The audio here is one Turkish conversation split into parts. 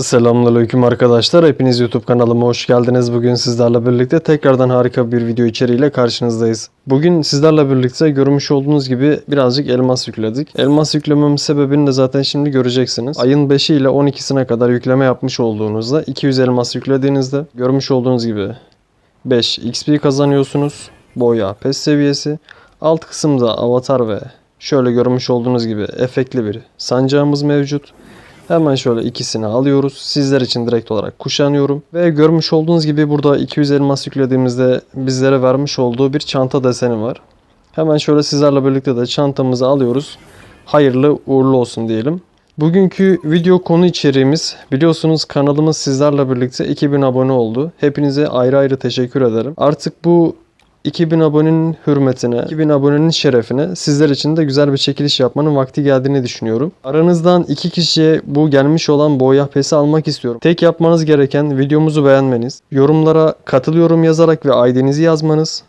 Selamünaleyküm arkadaşlar. Hepiniz YouTube kanalıma hoş geldiniz. Bugün sizlerle birlikte tekrardan harika bir video içeriğiyle karşınızdayız. Bugün sizlerle birlikte görmüş olduğunuz gibi birazcık elmas yükledik. Elmas yüklememin sebebini de zaten şimdi göreceksiniz. Ayın 5'i ile 12'sine kadar yükleme yapmış olduğunuzda 200 elmas yüklediğinizde görmüş olduğunuz gibi 5 XP kazanıyorsunuz. Boya, pes seviyesi. Alt kısımda avatar ve şöyle görmüş olduğunuz gibi efektli bir sancağımız mevcut. Hemen şöyle ikisini alıyoruz. Sizler için direkt olarak kuşanıyorum. Ve görmüş olduğunuz gibi burada 200 elmas yüklediğimizde bizlere vermiş olduğu bir çanta deseni var. Hemen şöyle sizlerle birlikte de çantamızı alıyoruz. Hayırlı uğurlu olsun diyelim. Bugünkü video konu içeriğimiz biliyorsunuz kanalımız sizlerle birlikte 2000 abone oldu. Hepinize ayrı ayrı teşekkür ederim. Artık bu 2000 abonenin hürmetine, 2000 abonenin şerefine sizler için de güzel bir çekiliş yapmanın vakti geldiğini düşünüyorum. Aranızdan iki kişiye bu gelmiş olan boya pesi almak istiyorum. Tek yapmanız gereken videomuzu beğenmeniz, yorumlara katılıyorum yazarak ve ID'nizi yazmanız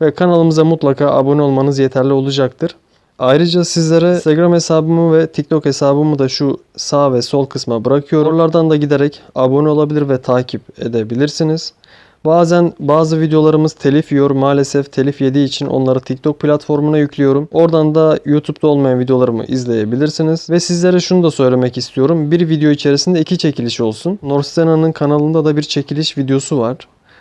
ve kanalımıza mutlaka abone olmanız yeterli olacaktır. Ayrıca sizlere Instagram hesabımı ve TikTok hesabımı da şu sağ ve sol kısma bırakıyorum. Oralardan da giderek abone olabilir ve takip edebilirsiniz. Bazen bazı videolarımız telif yiyor. Maalesef telif yediği için onları TikTok platformuna yüklüyorum. Oradan da YouTube'da olmayan videolarımı izleyebilirsiniz. Ve sizlere şunu da söylemek istiyorum. Bir video içerisinde iki çekiliş olsun. Norstena'nın kanalında da bir çekiliş videosu var.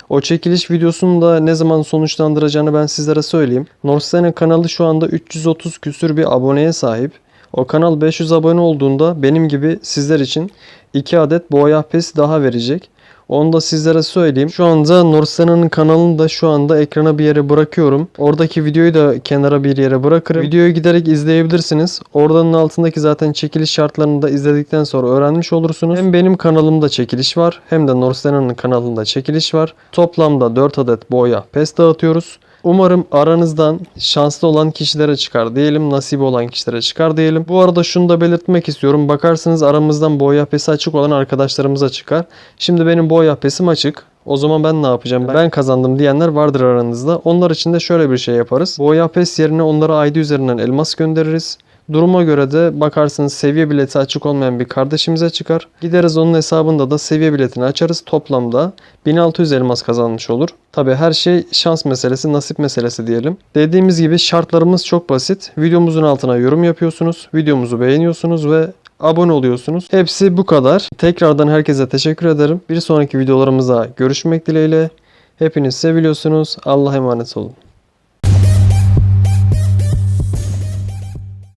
O çekiliş videosunu da ne zaman sonuçlandıracağını ben sizlere söyleyeyim. Norstena kanalı şu anda 330 küsür bir aboneye sahip. O kanal 500 abone olduğunda benim gibi sizler için 2 adet boya pesi daha verecek. Onu da sizlere söyleyeyim. Şu anda Norsena'nın kanalını da şu anda ekrana bir yere bırakıyorum. Oradaki videoyu da kenara bir yere bırakırım. Videoyu giderek izleyebilirsiniz. Oradanın altındaki zaten çekiliş şartlarını da izledikten sonra öğrenmiş olursunuz. Hem benim kanalımda çekiliş var hem de Norsena'nın kanalında çekiliş var. Toplamda 4 adet boya pes dağıtıyoruz. Umarım aranızdan şanslı olan kişilere çıkar diyelim, nasibi olan kişilere çıkar diyelim. Bu arada şunu da belirtmek istiyorum. Bakarsınız aramızdan boya pesi açık olan arkadaşlarımıza çıkar. Şimdi benim boya pesim açık. O zaman ben ne yapacağım? Ben kazandım diyenler vardır aranızda. Onlar için de şöyle bir şey yaparız. Boya pes yerine onlara ID üzerinden elmas göndeririz. Duruma göre de bakarsınız seviye bileti açık olmayan bir kardeşimize çıkar. Gideriz onun hesabında da seviye biletini açarız. Toplamda 1600 elmas kazanmış olur. Tabi her şey şans meselesi, nasip meselesi diyelim. Dediğimiz gibi şartlarımız çok basit. Videomuzun altına yorum yapıyorsunuz. Videomuzu beğeniyorsunuz ve abone oluyorsunuz. Hepsi bu kadar. Tekrardan herkese teşekkür ederim. Bir sonraki videolarımızda görüşmek dileğiyle. Hepiniz seviliyorsunuz. Allah'a emanet olun.